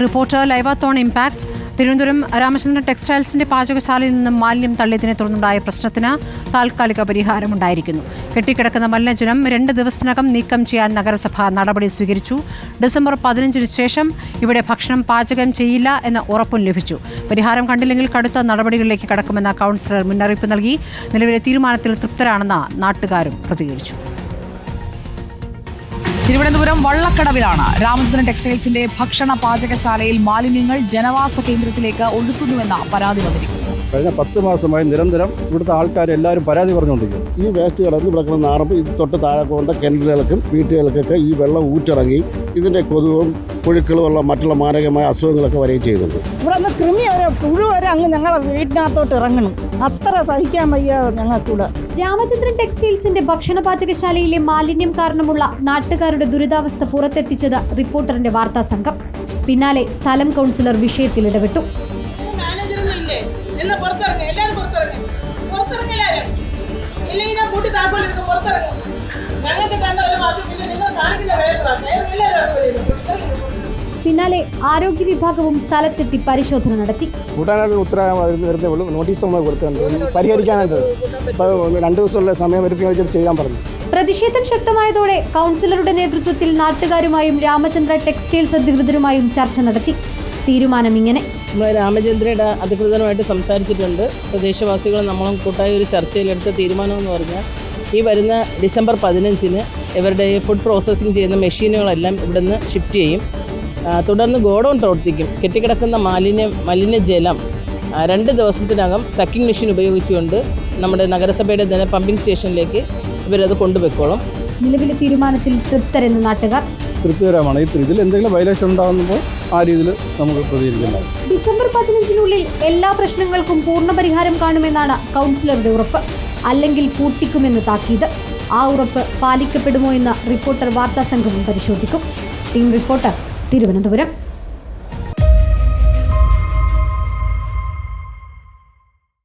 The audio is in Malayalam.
Reporter liveathon impact. Thiruvananthapuram Ramachandran ടെക്സ്റ്റൈൽസിന്റെ പാചകശാലയിൽ നിന്നും മാലിന്യം തള്ളിയതിനെ തുടർന്നുണ്ടായ പ്രശ്നത്തിന് താൽക്കാലിക പരിഹാരമുണ്ടായിരിക്കുന്നു. കെട്ടിക്കിടക്കുന്ന മലിനജലം രണ്ട് ദിവസത്തിനകം നീക്കം ചെയ്യാൻ നഗരസഭ നടപടി സ്വീകരിച്ചു. ഡിസംബർ പതിനഞ്ചിന് ശേഷം ഇവിടെ ഭക്ഷണം പാചകം ചെയ്യില്ല എന്ന ഉറപ്പും ലഭിച്ചു. പരിഹാരം കണ്ടില്ലെങ്കിൽ കടുത്ത നടപടികളിലേക്ക് കടക്കുമെന്ന കൗൺസിലർ മുന്നറിയിപ്പ് നൽകി. നിലവിലെ തീരുമാനത്തിൽ തൃപ്തരാണെന്ന് നാട്ടുകാരും പ്രതികരിച്ചു. തിരുവനന്തപുരം വള്ളക്കടവിലാണ് രാമചന്ദ്രൻ ടെക്സ്റ്റൈൽസിന്റെ ഭക്ഷണ പാചകശാലയിൽ മാലിന്യങ്ങൾ ജനവാസ കേന്ദ്രത്തിലേക്ക് ഒഴുക്കുന്നുവെന്ന പരാതി വന്നിരിക്കുന്നു. കഴിഞ്ഞ പത്ത് മാസമായി നിരന്തരം ഇവിടുത്തെ ആൾക്കാർ എല്ലാവരും പരാതി പറഞ്ഞുകൊണ്ടിരിക്കുന്നു. ഈ വേസ്റ്റ് കിടന്ന് ഇവിടെ കിടന്ന് നാറുമ്പോൾ ഇത് തൊട്ട് താഴെ കൊണ്ട കിണറുകൾക്കും വീട്ടുകൾക്കൊക്കെ ഈ വെള്ളം ഊറ്റിറങ്ങി ഇതിന്റെ കൊതുകും പുഴുക്കളും ഉള്ള മറ്റുള്ള മാരകമായ അസുഖങ്ങളൊക്കെ വരികയും ചെയ്യുന്നുണ്ട് ഇവിടെ നിന്ന് കൃമി വരെ പുഴു വരെ അങ്ങ് ഞങ്ങളെ വീടിനകത്തോട്ട് ഇറങ്ങണം. അത്ര സഹിക്കാൻ വയ്യ ഞങ്ങൾക്കൂടെ. രാമചന്ദ്രൻ ടെക്സ്റ്റൈൽസിന്റെ ഭക്ഷണ പാചകശാലയിലെ മാലിന്യം കാരണമുള്ള നാട്ടുകാരുടെ ദുരിതാവസ്ഥ പുറത്തെത്തിച്ചത് റിപ്പോർട്ടറിന്റെ വാർത്താ സംഘം. പിന്നാലെ സ്ഥലം കൗൺസിലർ വിഷയത്തിൽ ഇടപെട്ടു. എന്നാ പുറത്തിറങ്ങ എല്ലാരും പുറത്തിറങ്ങ. പുറത്തിറങ്ങ എല്ലാരും. ഇല്ലെങ്കിൽ ഞാൻ കൂട്ടി താക്കോലെടുക്കും പുറത്തിറങ്ങും. ഞങ്ങൾക്ക് തന്നെ ഒരു മാസം പിന്നെ നിങ്ങൾ കാണിക്കുന്ന വേറെ എല്ലാവരും പിന്നാലെ ആരോഗ്യ വിഭാഗവും സ്ഥലത്തെത്തി പരിശോധന നടത്തി. കൂട്ടാനായിട്ട് ഉത്തരവാദിത്തം വരുന്നേ ഉള്ളൂ. നോട്ടീസ് നമ്മൾ കൊടുത്തിട്ടുണ്ട് പരിഹരിക്കാനായിട്ട് രണ്ട് ദിവസമുള്ള സമയം വരുത്തി ചെയ്യാൻ പറഞ്ഞു. പ്രതിഷേധം ശക്തമായതോടെ കൗൺസിലറുടെ നേതൃത്വത്തിൽ നാട്ടുകാരുമായും രാമചന്ദ്ര ടെക്സ്റ്റൈൽസ് അധികൃതരുമായും ചർച്ച നടത്തി. തീരുമാനം ഇങ്ങനെ. രാമചന്ദ്രയുടെ അധികൃതരുമായിട്ട് സംസാരിച്ചിട്ടുണ്ട്. പ്രദേശവാസികൾ നമ്മളും കൂട്ടായി ഒരു ചർച്ചയിലെടുത്ത തീരുമാനം എന്ന് പറഞ്ഞാൽ ഈ വരുന്ന ഡിസംബർ പതിനഞ്ചിന് ഇവരുടെ ഫുഡ് പ്രോസസ്സിംഗ് ചെയ്യുന്ന മെഷീനുകളെല്ലാം ഇവിടുന്ന് ഷിഫ്റ്റ് ചെയ്യും. തുടർന്ന് ഗോഡൗൺ പ്രവർത്തിക്കും. കെട്ടിക്കിടക്കുന്ന മാലിന്യ മലിനജലം രണ്ട് ദിവസത്തിനകം സക്കിംഗ് മെഷീൻ ഉപയോഗിച്ചുകൊണ്ട് നമ്മുടെ നഗരസഭയുടെ തന്നെ പമ്പിംഗ് സ്റ്റേഷനിലേക്ക് ഇവരത് കൊണ്ടുപോയിക്കോളും. നിലവിലെ തീരുമാനത്തിൽ തൃപ്തരെന്ന് നാട്ടുകാർ. തൃപ്തികരമാണ്. ഈ ഇതിൽ എന്തെങ്കിലും വയലേഷൻ ഉണ്ടാകുമ്പോൾ ആ രീതിയിൽ നമുക്ക് പ്രതികരിക്കുന്നത് ഡിസംബർ പതിനഞ്ചിനുള്ളിൽ എല്ലാ പ്രശ്നങ്ങൾക്കും പൂർണ പരിഹാരം കാണുമെന്നാണ് കൗൺസിലറുടെ ഉറപ്പ്. അല്ലെങ്കിൽ പൂട്ടിക്കുമെന്ന് താക്കീത്. ആ ഉറപ്പ് പാലിക്കപ്പെടുമോ എന്ന് റിപ്പോർട്ടർ വാർത്താ സംഘവും പരിശോധിക്കും. Team reporter Thiruvananthapuram.